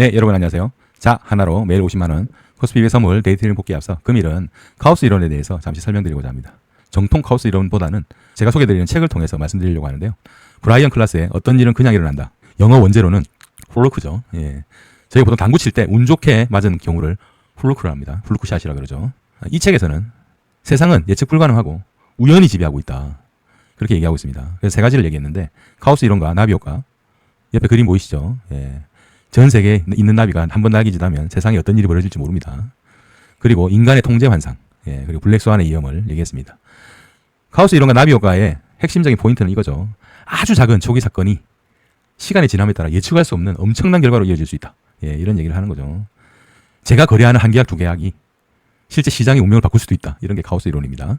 네, 여러분 안녕하세요. 자, 하나로 매일 50만 원 코스피 200 선물 데이트링 복귀에 앞서 금일은 카오스 이론에 대해서 잠시 설명드리고자 합니다. 정통 카오스 이론보다는 제가 소개드리는 책을 통해서 말씀드리려고 하는데요. 브라이언 클라스의 어떤 일은 그냥 일어난다. 영어 원제로는 훌루크죠. 예. 저희가 보통 당구 칠 때 운 좋게 맞은 경우를 훌루크를 합니다. 훌루크샷이라 그러죠. 이 책에서는 세상은 예측 불가능하고 우연히 지배하고 있다. 그렇게 얘기하고 있습니다. 그래서 세 가지를 얘기했는데 카오스 이론과 나비 효과 옆에 그림 보이시죠? 예. 전 세계에 있는 나비가 한 번 날기 지나면 세상에 어떤 일이 벌어질지 모릅니다. 그리고 인간의 통제 환상, 예, 그리고 블랙스완의 위험을 얘기했습니다. 카오스 이론과 나비 효과의 핵심적인 포인트는 이거죠. 아주 작은 초기 사건이 시간이 지남에 따라 예측할 수 없는 엄청난 결과로 이어질 수 있다. 예, 이런 얘기를 하는 거죠. 제가 거래하는 한 계약 두 계약이 실제 시장의 운명을 바꿀 수도 있다. 이런 게 카오스 이론입니다.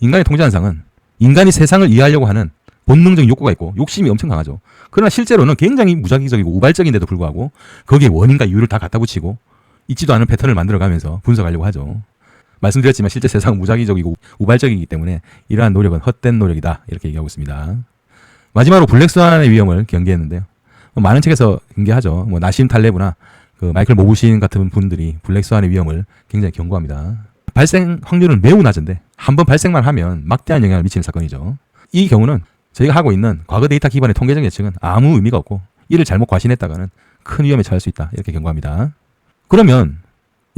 인간의 통제 환상은 인간이 세상을 이해하려고 하는 본능적인 욕구가 있고 욕심이 엄청 강하죠. 그러나 실제로는 굉장히 무작위적이고 우발적인데도 불구하고 거기에 원인과 이유를 다 갖다 붙이고 있지도 않은 패턴을 만들어가면서 분석하려고 하죠. 말씀드렸지만 실제 세상은 무작위적이고 우발적이기 때문에 이러한 노력은 헛된 노력이다 이렇게 얘기하고 있습니다. 마지막으로 블랙스완의 위험을 경계했는데요. 뭐 많은 책에서 경계하죠. 뭐 나심 탈레브나 그 마이클 모부신 같은 분들이 블랙스완의 위험을 굉장히 경고합니다. 발생 확률은 매우 낮은데 한 번 발생만 하면 막대한 영향을 미치는 사건이죠. 이 경우는 저희가 하고 있는 과거 데이터 기반의 통계적 예측은 아무 의미가 없고 이를 잘못 과신했다가는 큰 위험에 처할 수 있다. 이렇게 경고합니다. 그러면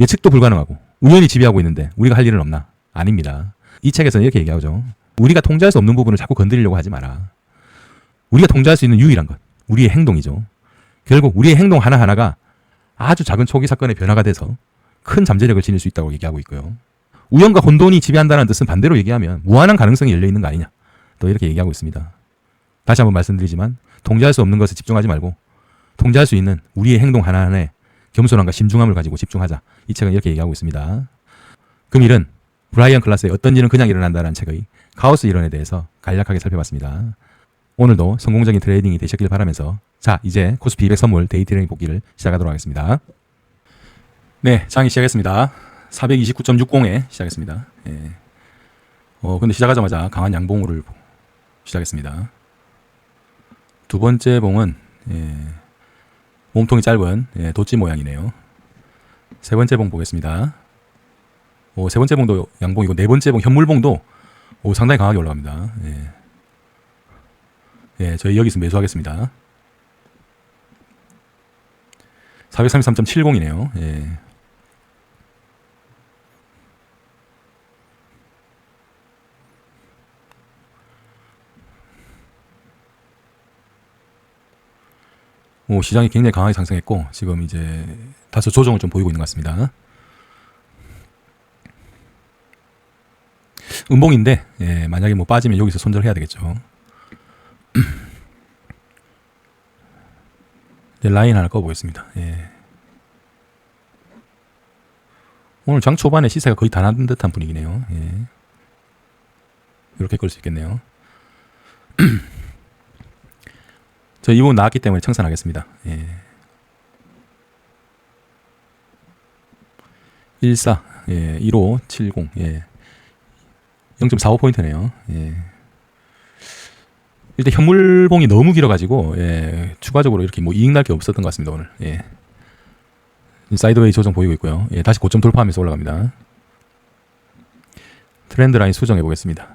예측도 불가능하고 우연히 지배하고 있는데 우리가 할 일은 없나? 아닙니다. 이 책에서는 이렇게 얘기하죠. 우리가 통제할 수 없는 부분을 자꾸 건드리려고 하지 마라. 우리가 통제할 수 있는 유일한 것, 우리의 행동이죠. 결국 우리의 행동 하나하나가 아주 작은 초기 사건의 변화가 돼서 큰 잠재력을 지닐 수 있다고 얘기하고 있고요. 우연과 혼돈이 지배한다는 뜻은 반대로 얘기하면 무한한 가능성이 열려 있는 거 아니냐. 또 이렇게 얘기하고 있습니다. 다시 한번 말씀드리지만 통제할 수 없는 것에 집중하지 말고 통제할 수 있는 우리의 행동 하나하나에 겸손함과 신중함을 가지고 집중하자. 이 책은 이렇게 얘기하고 있습니다. 금일은 브라이언 클라스의 어떤 일은 그냥 일어난다는 책의 카오스 이론에 대해서 간략하게 살펴봤습니다. 오늘도 성공적인 트레이딩이 되셨길 바라면서 자 이제 코스피 200 선물 데이 트레이딩 복귀를 시작하도록 하겠습니다. 네, 장이 시작했습니다. 429.60에 시작했습니다. 예. 어, 근데 시작하자마자 강한 양봉을 시작했습니다. 두 번째 봉은 예, 몸통이 짧은 예, 도치 모양이네요. 세 번째 봉 보겠습니다. 오, 세 번째 봉도 양봉이고 네 번째 봉 현물봉도 오, 상당히 강하게 올라갑니다. 예. 예, 저희 여기서 매수하겠습니다. 433.70이네요. 예. 오, 시장이 굉장히 강하게 상승했고 지금 이제 다소 조정을 좀 보이고 있는 것 같습니다. 음봉인데 예, 만약에 뭐 빠지면 여기서 손절해야 되겠죠. 이제 라인 하나 꺼보겠습니다. 예. 오늘 장 초반에 시세가 거의 다난 듯한 분위기네요. 예. 이렇게 끌 수 있겠네요. 저 이분 나왔기 때문에 청산하겠습니다. 예. 14, 예, 15, 70, 예. 0.45포인트네요. 예. 일단 현물봉이 너무 길어가지고, 예, 추가적으로 이렇게 뭐 이익 날 게 없었던 것 같습니다, 오늘. 예. 사이드웨이 조정 보이고 있고요. 예, 다시 고점 돌파하면서 올라갑니다. 트렌드 라인 수정해 보겠습니다.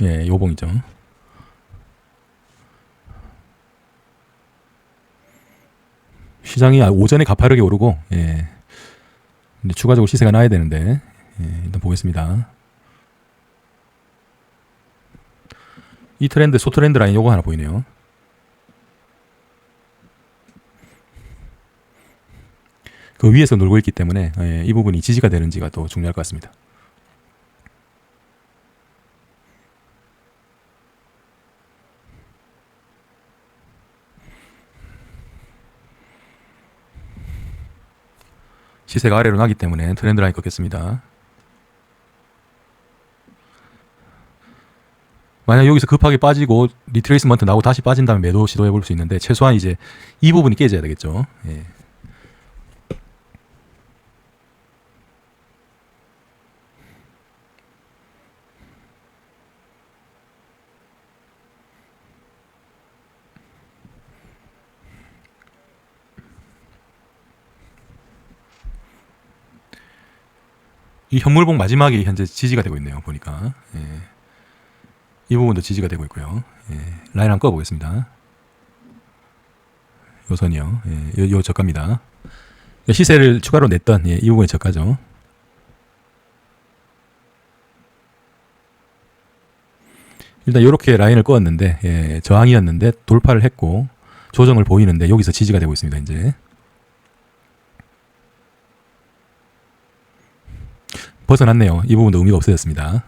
예, 요봉이죠. 시장이 오전에 가파르게 오르고 예. 근데 추가적으로 시세가 나야 되는데 예, 일단 보겠습니다. 이 트렌드 소트렌드 라인 요거 하나 보이네요. 그 위에서 놀고 있기 때문에 예, 이 부분이 지지가 되는지가 더 중요할 것 같습니다. 시세가 아래로 나기 때문에 트렌드 라인 꺾겠습니다. 만약 여기서 급하게 빠지고 리트레이스먼트 나오고 다시 빠진다면 매도 시도해 볼 수 있는데 최소한 이제 이 부분이 깨져야 되겠죠. 예. 이 현물봉 마지막이 현재 지지가 되고 있네요. 보니까 예. 이 부분도 지지가 되고 있고요. 예. 라인 한번 꺼보겠습니다. 요 선이요. 예. 요, 요 저가입니다. 시세를 추가로 냈던 예, 이 부분이 저가죠. 일단 이렇게 라인을 꺼었는데 예, 저항이었는데 돌파를 했고 조정을 보이는데 여기서 지지가 되고 있습니다. 이제 벗어났네요. 이 부분도 의미가 없어졌습니다.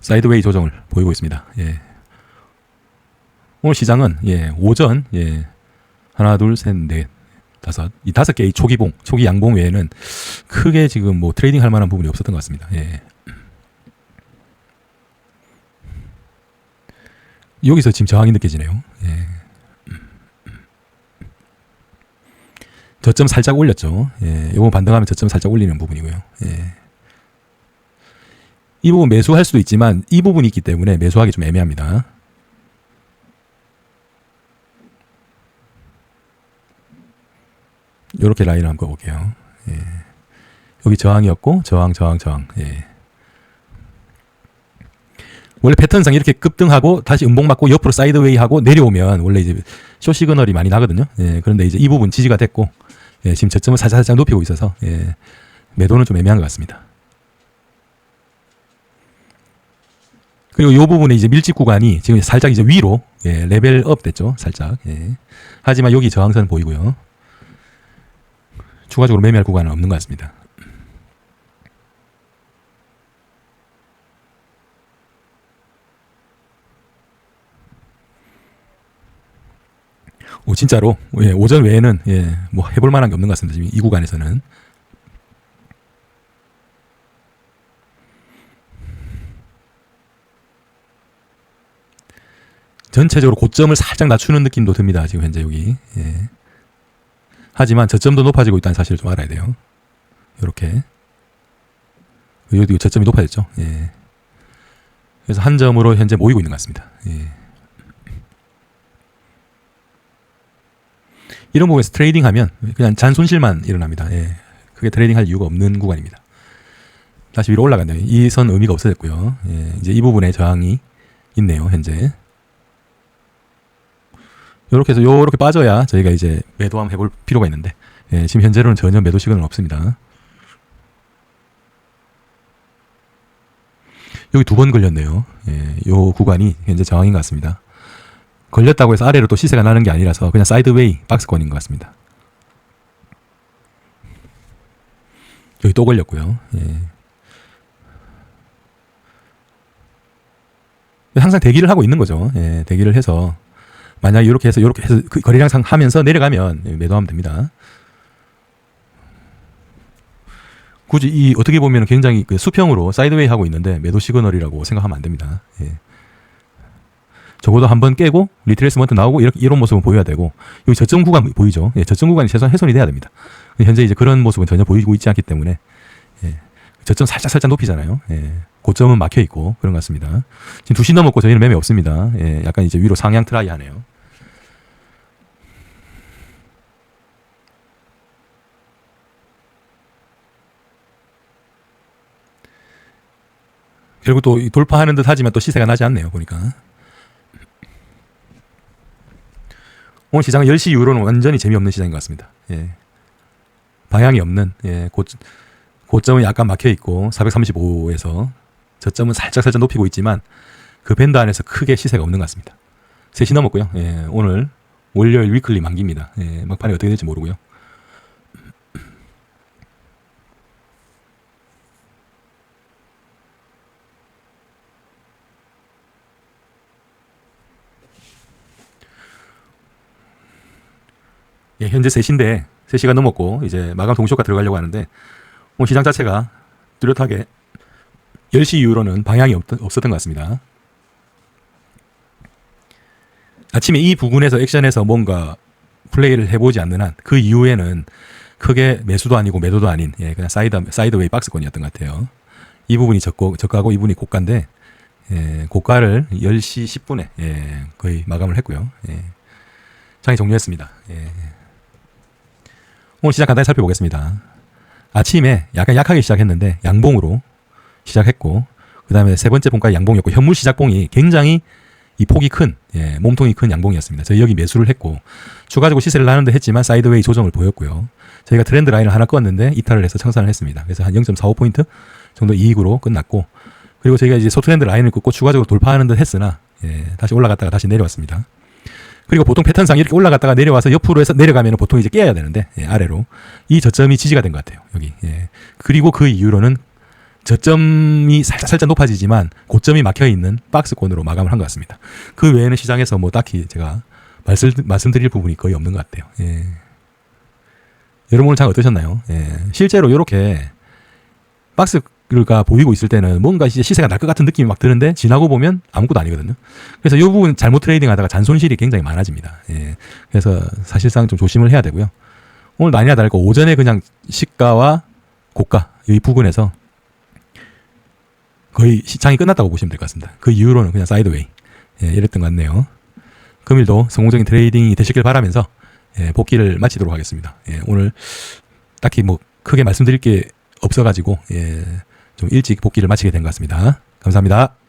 사이드웨이 조정을 보이고 있습니다. 예. 오늘 시장은 예, 오전 예, 하나 둘 셋 넷 다섯 이 다섯 개의 초기 봉 초기 양봉 외에는 크게 지금 뭐 트레이딩 할 만한 부분이 없었던 것 같습니다. 예. 여기서 지금 저항이 느껴지네요. 예. 저점 살짝 올렸죠. 예. 요거 반등하면 저점 살짝 올리는 부분이고요. 예. 이 부분 매수할 수도 있지만 이 부분이 있기 때문에 매수하기 좀 애매합니다. 이렇게 라인을 한번 꺼볼게요. 예. 여기 저항이었고 저항 저항 저항. 예. 원래 패턴상 이렇게 급등하고 다시 음봉 맞고 옆으로 사이드웨이 하고 내려오면 원래 이제 쇼 시그널이 많이 나거든요. 예. 그런데 이제 이 부분 지지가 됐고 예. 지금 저점을 살짝 살짝 높이고 있어서 예. 매도는 좀 애매한 것 같습니다. 그리고 이 부분에 이제 밀집 구간이 지금 살짝 이제 위로 예, 레벨 업 됐죠. 살짝. 예. 하지만 여기 저항선 보이고요. 추가적으로 매매할 구간은 없는 것 같습니다. 오 진짜로 예, 오전 외에는 예, 뭐 해볼 만한 게 없는 것 같습니다. 지금 이 구간에서는 전체적으로 고점을 살짝 낮추는 느낌도 듭니다. 지금 현재 여기. 예. 하지만 저점도 높아지고 있다는 사실을 좀 알아야 돼요. 이렇게 여기 저점이 높아졌죠. 예. 그래서 한 점으로 현재 모이고 있는 것 같습니다. 예. 이런 부분에서 트레이딩 하면 그냥 잔 손실만 일어납니다. 예. 그게 트레이딩 할 이유가 없는 구간입니다. 다시 위로 올라갔네요. 이선 의미가 없어졌고요. 예. 이제 이 부분에 저항이 있네요. 현재. 요렇게 해서 요렇게 빠져야 저희가 이제 매도 한번 해볼 필요가 있는데 예, 지금 현재로는 전혀 매도 시간은 없습니다. 여기 두 번 걸렸네요. 예, 요 구간이 현재 저항인 것 같습니다. 걸렸다고 해서 아래로 또 시세가 나는 게 아니라서 그냥 사이드웨이 박스권인 것 같습니다. 여기 또 걸렸고요. 예. 항상 대기를 하고 있는 거죠. 예, 대기를 해서 만약 이렇게 해서 이렇게 해서 그 거래량 상 하면서 내려가면 매도하면 됩니다. 굳이 이 어떻게 보면 굉장히 그 수평으로 사이드웨이 하고 있는데 매도 시그널이라고 생각하면 안 됩니다. 예. 적어도 한 번 깨고 리트레이스먼트 나오고 이렇게 이런 모습은 보여야 되고 여기 저점 구간 보이죠? 예, 저점 구간이 최소한 훼손이 돼야 됩니다. 현재 이제 그런 모습은 전혀 보이고 있지 않기 때문에 예, 저점 살짝 살짝 높이잖아요. 예, 고점은 막혀 있고 그런 것 같습니다. 지금 2시 넘었고 저희는 매매 없습니다. 예, 약간 이제 위로 상향 트라이 하네요. 결국 또 돌파하는 듯 하지만 또 시세가 나지 않네요. 보니까. 오늘 시장은 10시 이후로는 완전히 재미없는 시장인 것 같습니다. 예. 방향이 없는, 예, 고, 고점은 약간 막혀 있고, 435에서 저점은 살짝 살짝 높이고 있지만, 그 밴드 안에서 크게 시세가 없는 것 같습니다. 3시 넘었고요. 예, 오늘 월요일 위클리 만기입니다. 예, 막판에 어떻게 될지 모르고요. 예, 현재 3시인데 3시가 넘었고 이제 마감 동시효과 들어가려고 하는데 오늘 시장 자체가 뚜렷하게 10시 이후로는 방향이 없, 없었던 것 같습니다. 아침에 이 부분에서 액션에서 뭔가 플레이를 해보지 않는 한 그 이후에는 크게 매수도 아니고 매도도 아닌 예, 그냥 사이드 사이드웨이 박스권이었던 것 같아요. 이 부분이 저고 저가고 이 부분이 고가인데 예, 고가를 10시 10분에 예, 거의 마감을 했고요. 예. 장이 종료했습니다. 예. 오늘 시작 간단히 살펴보겠습니다. 아침에 약간 약하게 시작했는데 양봉으로 시작했고 그 다음에 세 번째 봉까지 양봉이었고 현물 시작봉이 굉장히 이 폭이 큰 예, 몸통이 큰 양봉이었습니다. 저희 여기 매수를 했고 추가적으로 시세를 나는데 했지만 사이드웨이 조정을 보였고요. 저희가 트렌드 라인을 하나 껐는데 이탈을 해서 청산을 했습니다. 그래서 한 0.45포인트 정도 이익으로 끝났고 그리고 저희가 이제 소트렌드 라인을 긋고 추가적으로 돌파하는 듯 했으나 예, 다시 올라갔다가 다시 내려왔습니다. 그리고 보통 패턴상 이렇게 올라갔다가 내려와서 옆으로 해서 내려가면 보통 이제 깨야 되는데 예, 아래로 이 저점이 지지가 된 것 같아요 여기 예. 그리고 그 이후로는 저점이 살짝 살짝 높아지지만 고점이 막혀 있는 박스권으로 마감을 한 것 같습니다 그 외에는 시장에서 뭐 딱히 제가 말씀 말씀드릴 부분이 거의 없는 것 같아요 예. 여러분 오늘 장 어떠셨나요 예. 실제로 이렇게 박스 가 보이고 있을 때는 뭔가 이제 시세가 날 것 같은 느낌이 막 드는데 지나고 보면 아무것도 아니거든요. 그래서 이 부분 잘못 트레이딩 하다가 잔손실이 굉장히 많아집니다. 예. 그래서 사실상 좀 조심을 해야 되고요. 오늘 아니나 다를고 오전에 그냥 시가와 고가 이 부분에서 거의 시장이 끝났다고 보시면 될 것 같습니다. 그 이후로는 그냥 사이드웨이 예, 이랬던 것 같네요. 금일도 성공적인 트레이딩이 되시길 바라면서 예, 복귀를 마치도록 하겠습니다. 예, 오늘 딱히 뭐 크게 말씀드릴 게 없어가지고 예, 좀 일찍 복귀를 마치게 된 것 같습니다. 감사합니다.